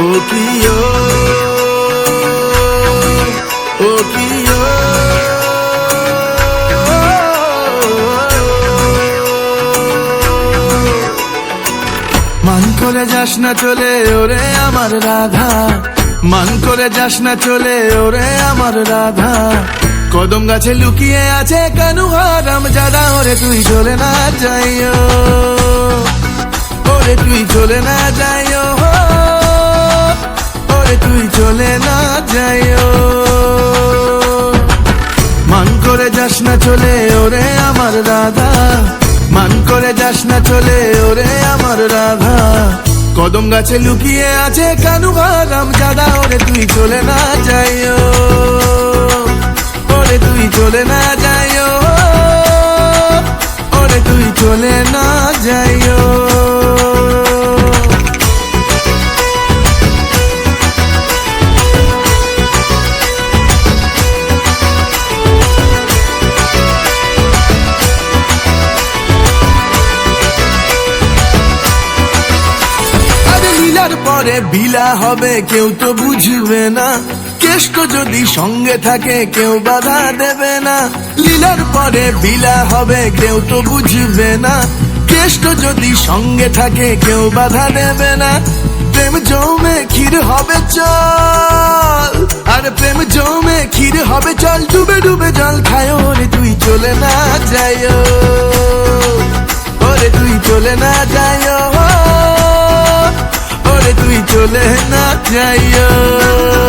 ও কি ও মান করে যাস না চলে ওরে আমার রাধা। মান করে যাস না চলে ওরে আমার রাধা। কদম গাছে লুকিয়ে আছে কানু হারাম জাদা ওরে তুই চলে না যাইও। ওরে তুই চলে না যাইও। যাস না চলে, ওরে আমার রাধা। মান করে যাস না চলে, ওরে আমার রাধা। কদম গাছে লুকিয়ে আছে কানু হারাম দাদা ওরে তুই চলে না যাইও। ওরে তুই চলে না যাইও। আরে পরে বিলা হবে, কেউ তো বুঝবে না। কেষ্ট যদি সঙ্গে থাকে, কেউ বাধা দেবে না। লীলার পরে বিলা হবে, কেউ তো বুঝবে না। কেষ্ট যদি সঙ্গে থাকে, কেউ বাধা দেবে না। প্রেম জমে ক্ষীর হবে চল। আর প্রেম জমে ক্ষীর হবে চল। ডুবে ডুবে জল খায়, ওরে তুই চলে না যায়। ওরে তুই চলে না যায়। ওরে তুই চলে না যাইও